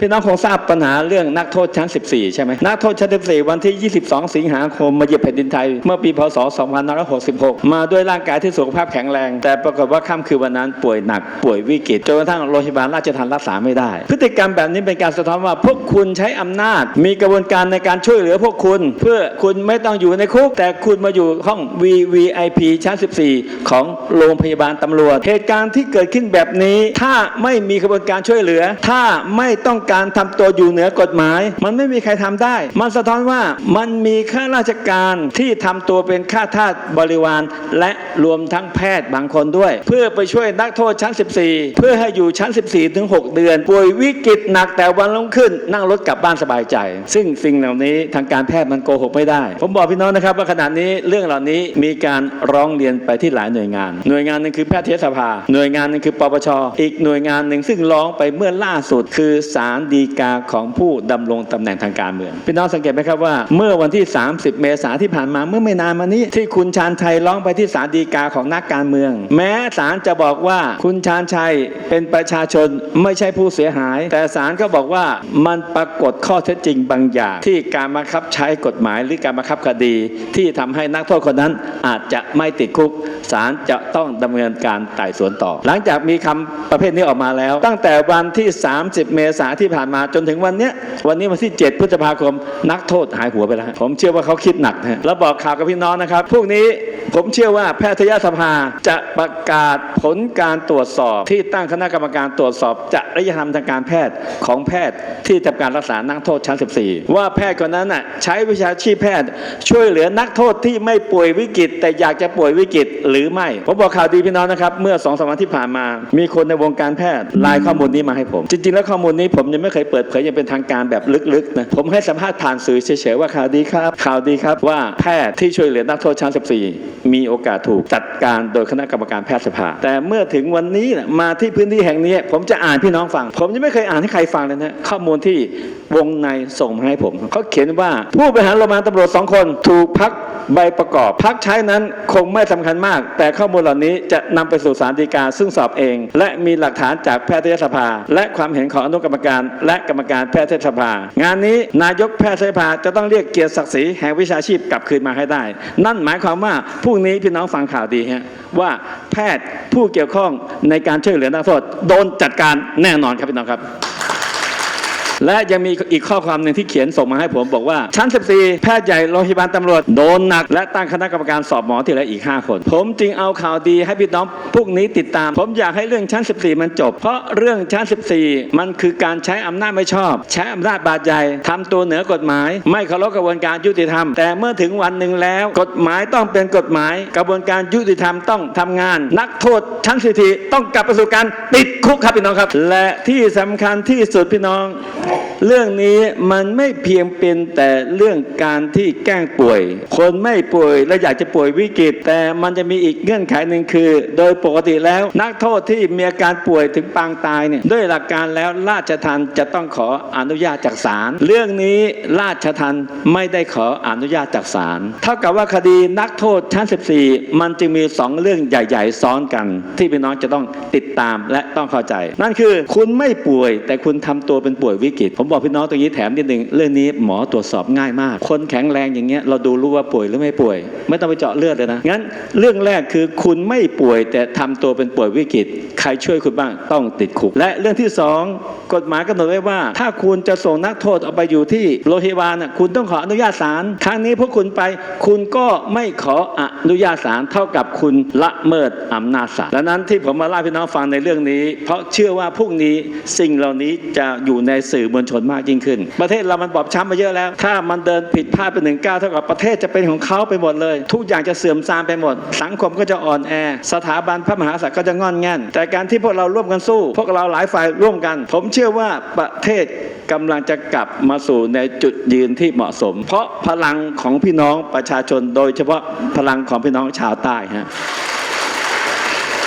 พี่น้องคงทราบปัญหาเรื่องนักโทษชั้น 14 ใช่ไหมนักโทษชั้น 14 วันที่ 22 สิงหาคมมาเยียบแผ่นดินไทย เมื่อปีพศ 2566 มาด้วยร่างกายที่สุขภาพแข็งแรง แต่ปรากฏว่าค่ำคืนวันนั้นป่วยหนัก ป่วยวิกฤตจนกระทั่งโรงพยาบาลราชทัณฑ์รักษาไม่ได้ พฤติกรรมแบบนี้เป็นการสะท้อนว่าพวกคุณใช้อำนาจ มีกระบวนการในการช่วยเหลือพวกคุณ เพื่อคุณไม่ต้องอยู่ในคุก แต่คุณมาอยู่ห้อง VVIP ชั้น 14 ของโรงพยาบาลตำรวจ เหตุการณ์ที่เกิดขึ้นแบบนี้ ถ้าไม่มีกระบวนการช่วยเหลือ ถ้าไม่ต้องการทำตัวอยู่เหนือกฎหมาย มันไม่มีใครทำได้ มันสะท้อนว่ามันมีข้าราชการที่ทำตัวเป็นข้าทาสบริวาร และรวมทั้งแพทย์บางคนด้วย เพื่อไปช่วยนักโทษชั้น 14 เพื่อให้อยู่ชั้น 14 ถึง 6 เดือน ป่วยวิกฤตหนักแต่วันรุ่งขึ้น นั่งรถกลับบ้านสบายใจ ซึ่งสิ่งเหล่านี้ทางการแพทย์มันโกหกไม่ได้ ผมบอกพี่น้องนะครับว่าขณะนี้เรื่องเหล่านี้มีการร้องเรียนไปที่หลายหน่วยงาน หน่วยงานหนึ่งคือแพทยสภา หน่วยงานหนึ่งคือปปชอีกหน่วยงานหนึ่งซึ่งร้องไปเมื่อล่าสุดคือศาลฎีกาของผู้ดำรงตำแหน่งทางการเมืองพี่น้องสังเกตไหมครับว่า เมื่อวันที่ 30 เมษาที่ผ่านมาเมื่อไม่นานมานี้ ที่คุณชาญชัยร้องไปที่ศาลฎีกาของนักการเมือง แม้ศาลจะบอกว่าคุณชาญชัยเป็นประชาชนไม่ใช่ผู้เสียหาย แต่ศาลก็บอกว่ามันปรากฏข้อเท็จจริงบางอย่าง ที่การบังคับใช้กฎหมายหรือการบังคับคดี ที่ทำให้นักโทษคนนั้นอาจจะไม่ติดคุกศาลจะต้องดำเนินการไต่สวนต่อ หลังจากมีคำประเภทนี้ออกมาแล้ว ตั้งแต่วันที่ 30 เมษายนที่ผ่านมาจนถึงวันนี้วันนี้วันที่ 7 พฤษภาคม นักโทษหายหัวไปแล้วผมเชื่อว่าเขาคิดหนักนะแล้วบอกข่าวกับพี่น้องนะครับพวกนี้ ผมเชื่อว่าแพทยสภาจะประกาศผลการตรวจสอบ ที่ตั้งคณะกรรมการตรวจสอบจริยธรรมทางการแพทย์ของแพทย์ที่ทำการรักษานักโทษชั้น 14 ว่าแพทย์คนนั้นน่ะใช้วิชาชีพแพทย์ ช่วยเหลือนักโทษที่ไม่ป่วยวิกฤต แต่อยากจะป่วยวิกฤตหรือไม่ผมบอกข่าวดีพี่น้องนะครับ เมื่อสองสามวันที่ผ่านมา มีคนในวงการแพทย์ไลน์ข้อมูลนี้มาให้ผม จริง ๆ แล้วข้อมูลนี้ผมยังไม่เคยเปิดเผยย่างเป็นทางการแบบลึกๆนะผมให้สัมภาษณ์ผ่านสื่อเฉยๆว่าข่าวดีครับข่าวดีครับว่าแพทย์ที่ช่วยเหลือนักโทษชั้น 14มีโอกาสถูกจัดการโดยคณะกรรมการแพทยสภา แต่เมื่อถึงวันนี้มาที่พื้นที่แห่งนี้ ผมจะอ่านพี่น้องฟัง ผมยังไม่เคยอ่านให้ใครฟังเลยนะข้อมูลที่วงในส่งมาให้ผมเขาเขียนว่าผู้บริหารโรงพยาบาลตำรวจสองคนถูกพักใบประกอบ พักใช้นั้นคงไม่สำคัญมาก แต่ข้อมูลเหล่านี้จะนำไปสู่สารดีกาซึ่งสอบเอง และมีหลักฐานจากแพทยสภา และความเห็นของอนุกรรมการ และกรรมการแพทยสภา งานนี้นายกแพทยสภาจะต้องเรียกเกียรติศักดิ์ศรีแห่งวิชาชีพกลับคืนมาให้ได้ นั่นหมายความว่าพรุ่งนี้พี่น้องฟังข่าวดีฮะว่าแพทย์ผู้เกี่ยวข้องในการช่วยเหลือนักโทษโดนจัดการแน่นอนครับพี่น้องครับ และยังมีอีกข้อความหนึ่งที่เขียนส่งมาให้ผมบอกว่า ชั้น 14 แพทย์ใหญ่โรงพยาบาลตำรวจโดนหนัก และตั้งคณะกรรมการสอบหมอที่ลืออีก 5 คน ผมจึงเอาข่าวดีให้พี่น้องพวกนี้ติดตาม ผมอยากให้เรื่องชั้น 14 มันจบ เพราะเรื่องชั้น 14 มันคือการใช้อำนาจไม่ชอบ ใช้อำนาจบาดใหญ่ทำตัวเหนือกฎหมาย ไม่เคารพกระบวนการยุติธรรม แต่เมื่อถึงวันหนึ่งแล้ว กฎหมายต้องเป็นกฎหมาย กระบวนการยุติธรรมต้องทำงาน นักโทษชั้น14ต้องกลับไปสู่การติดคุกครับพี่น้องครับ และที่สำคัญที่สุดพี่น้อง เรื่องนี้มันไม่เพียงเป็นแต่เรื่องการที่แกล้งป่วย คนไม่ป่วยและอยากจะป่วยวิกฤต แต่มันจะมีอีกเงื่อนไขหนึ่งคือ โดยปกติแล้ว นักโทษที่มีอาการป่วยถึงปางตายเนี่ยด้วยหลักการแล้วราชทันจะต้องขออนุญาตจากศาลเรื่องนี้ราชทันไม่ได้ขออนุญาตจากศาลเท่ากับว่าคดีนักโทษชั้น 14 มันจึงมีสองเรื่องใหญ่ ๆ ซ้อนกัน ที่พี่น้องจะต้องติดตามและต้องเข้าใจ นั่นคือคุณไม่ป่วยแต่คุณทำตัวเป็นป่วยวิกฤตผมบอกพี่น้องตรงนี้แถมนิดนึงเรื่องนี้หมอตรวจสอบง่ายมาก คนแข็งแรงอย่างเงี้ยเราดูรู้ว่าป่วยหรือไม่ป่วย ไม่ต้องไปเจาะเลือดเลยนะงั้นเรื่องแรกคือคุณไม่ป่วยแต่ทำตัวเป็นป่วยวิกฤต ใครช่วยคุณบ้างต้องติดคุก และเรื่องที่สองกฎหมายกำหนดไว้ว่า ถ้าคุณจะส่งนักโทษออกไปอยู่ที่โรงพยาบาลน่ะคุณต้องขออนุญาตศาลครั้งนี้พวกคุณไป คุณก็ไม่ขออนุญาตศาลเท่ากับคุณละเมิดอำนาจศาลดังนั้นที่ผมมาเล่าพี่น้องฟังในเรื่องนี้ เพราะเชื่อว่าพรุ่งนี้สิ่งเหล่านี้จะอยู่ในสื่อมวลชนมากยิ่งขึ้น ประเทศเรามันบอบช้ำมาเยอะแล้ว ถ้ามันเดินผิดพลาดไปหนึ่งก้าวเท่ากับประเทศจะเป็นของเขาไปหมดเลย ทุกอย่างจะเสื่อมทรามไปหมด สังคมก็จะอ่อนแอ สถาบันพระมหากษัตริย์ก็จะงอนแง่น แต่การที่พวกเราร่วมกันสู้ พวกเราหลายฝ่ายร่วมกัน ผมเชื่อว่าประเทศกำลังจะกลับมาสู่ในจุดยืนที่เหมาะสม เพราะพลังของพี่น้องประชาชนโดยเฉพาะพลังของพี่น้องชาวใต้ฮะ